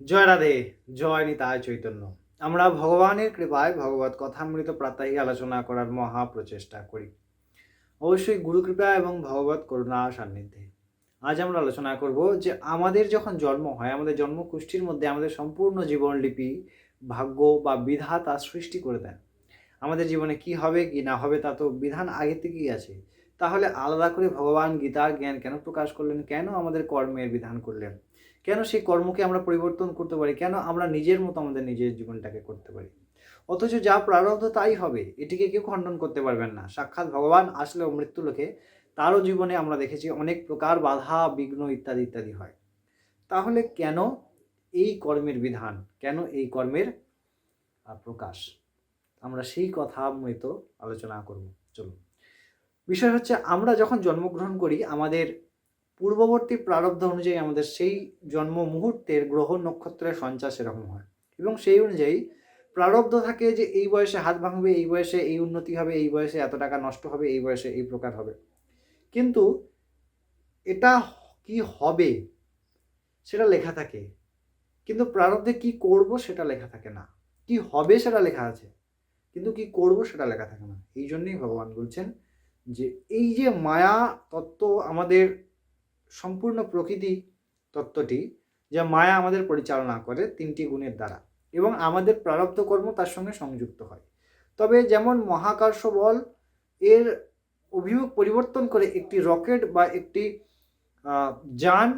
জয় রাধে, জয় নিতায় চৈতন্য। আমরা ভগবানের কৃপায় ভগবত কথামৃত প্রাত্যহিক আলোচনা করার মহা প্রচেষ্টা করি। অবশ্যই গুরু কৃপা এবং ভগবত করুণা সান্নিধ্যে। আজ আমরা আলোচনা করব যে আমাদের যখন জন্ম হয়, আমাদের জন্ম কুষ্ঠির মধ্যে আমাদের সম্পূর্ণ জীবনলিপি, ভাগ্য বা বিধাতা সৃষ্টি করে দেন আমাদের জীবনে কি হবে, কি না হবে তা তো বিধান আগে থেকেই আছে। তাহলে আলাদা করে ভগবান গীতার জ্ঞান কেন প্রকাশ করলেন? কেন আমাদের কর্মের বিধান করলেন? কেন সেই কর্মকে আমরা পরিবর্তন করতে পারি? কেন আমরা নিজের মতো আমাদের নিজের জীবনটাকে করতে পারি? অথচ যা প্রারব্ধ তাই হবে। এটিকে কেউ খণ্ডন করতে পারবেন না। সাক্ষাৎ ভগবান আসলেও মৃত্যু লোকে তারও জীবনে আমরা দেখেছি অনেক প্রকার বাধা, বিঘ্ন ইত্যাদি ইত্যাদি হয়। তাহলে কেন এই কর্মের বিধান? কেন এই কর্মের প্রকাশ? আমরা সেই কথা মৃত আলোচনা করব। চলুন। বিষয় হচ্ছে আমরা যখন জন্মগ্রহণ করি, আমাদের পূর্ববর্তী প্রারব্ধ অনুযায়ী আমাদের সেই জন্ম মুহূর্তের গ্রহ নক্ষত্রের সঞ্চার সেরকম হয়। এবং সেই অনুযায়ী প্রারব্ধ থাকে যে এই বয়সে হাত ভাঙবে, এই বয়সে এই উন্নতি হবে, এই বয়সে এত টাকা নষ্ট হবে, এই বয়সে এই প্রকার হবে। কিন্তু এটা কি হবে সেটা লেখা থাকে। কিন্তু প্রারব্ধে কি করব সেটা লেখা থাকে না। কি হবে সেটা লেখা আছে। কিন্তু কি করব সেটা লেখা থাকে না। এই জন্যই ভগবান বলছেন যে এই যে মায়া তত্ত্ব আমাদের সম্পূর্ণ প্রকৃতি তত্ত্বটি যা মায়া আমাদের পরিচালনা করে তিনটি গুণের দ্বারা এবং আমাদের প্রারব্ধ কর্ম তার সঙ্গে সংযুক্ত হয়। তবে যেমন মহাকর্ষ বল এর অভিমুখ পরিবর্তন করে একটি রকেট বা একটি যান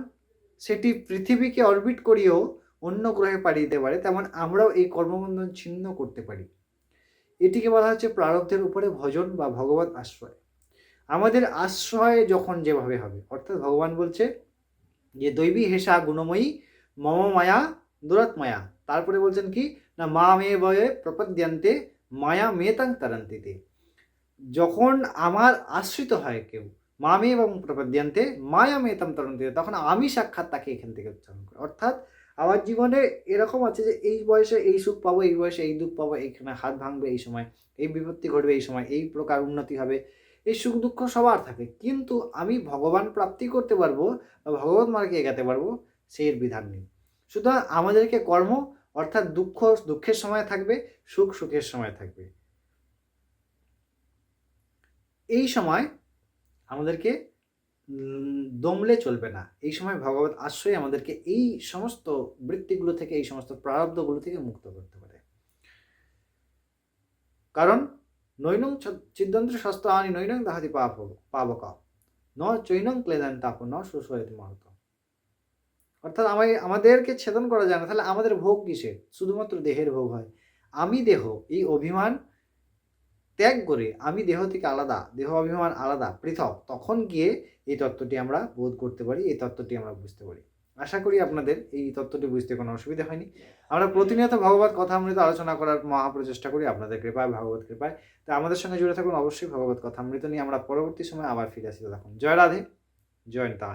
সেটি পৃথিবীকে অরবিট করিয়েও অন্য গ্রহে পাড়িয়ে দিতে পারে, তেমন আমরাও এই কর্মবন্ধন ছিন্ন করতে পারি। এটিকে বলা হচ্ছে প্রারব্ধের উপরে ভজন বা ভগবত আশ্রয়। আমাদের আশ্রয় যখন যেভাবে হবে, অর্থাৎ ভগবান বলছে যে, দৈবী হেসা গুণময়ী মম মায়া দুরাত মায়া। তারপরে বলছেন কি, না মা মেয়ে বয়ে প্রপদ্যান্তে, মায়া মেতাং তারান্তিতে। যখন আমার আশ্রিত হয় কেউ মা মে এবং প্রপদ্যান্তে, মায়া মেতাম তারান্তিতে, তখন আমি সাক্ষাৎ তাকে এখান থেকে উচ্চারণ করি। অর্থাৎ আমার জীবনে এরকম আছে যে, এই বয়সে এই সুখ পাবো, এই বয়সে এই দুঃখ পাবো, এইখানে হাত ভাঙবে, এই সময় এই বিপত্তি ঘটবে, এই সময় এই প্রকার উন্নতি হবে। এই সুখ দুঃখ সবার থাকে। কিন্তু আমি ভগবান প্রাপ্তি করতে পারব বা ভগবত মার্গে এগাতে পারব সেই এর বিধান নেই। সুতরাং আমাদেরকে কর্ম অর্থাৎ দুঃখ, দুঃখের সময় থাকবে, সুখ সুখের সময় থাকবে। এই সময় আমাদেরকে দমলে চলবে না। এই সময় ভগবত আশ্রয় আমাদেরকে এই সমস্ত বৃত্তিগুলো থেকে, এই সমস্ত প্রারব্ধগুলো থেকে মুক্ত করতে পারে। কারণ নৈনং চিদ্যন্ত্র স্বাস্থ্য আনি নৈনং দাহাতি পাপ পাবক। ন চৈনং ক্লেদান তাপ ন সুসয়ত মহত অর্থাৎ আমি আমাদেরকে ছেদন করা যায় না। তাহলে আমাদের ভোগ কিসের? শুধুমাত্র দেহের ভোগ হয়। আমি দেহ, এই অভিমান ত্যাগ করে আমি দেহ থেকে আলাদা, দেহ অভিমান আলাদা, পৃথক, তখন গিয়ে এই তত্ত্বটি আমরা বোধ করতে পারি, এই তত্ত্বটি আমরা বুঝতে পারি। আশা করি আপনাদের এই তত্ত্বটি বুঝতে কোনো অসুবিধা হয়নি। আমরা প্রতিনিয়ত ভগবত কথা অমৃত আলোচনা করার মহাপ্রচেষ্টা করি আপনাদের কৃপায় ভগবত কৃপায়। তা আমাদের সঙ্গে জুড়ে থাকুন অবশ্যই ভগবত কথা অমৃত নিয়ে। আমরা পরবর্তী সময় আবার ফিরে আসি। তখন জয় রাধে জয় নিতা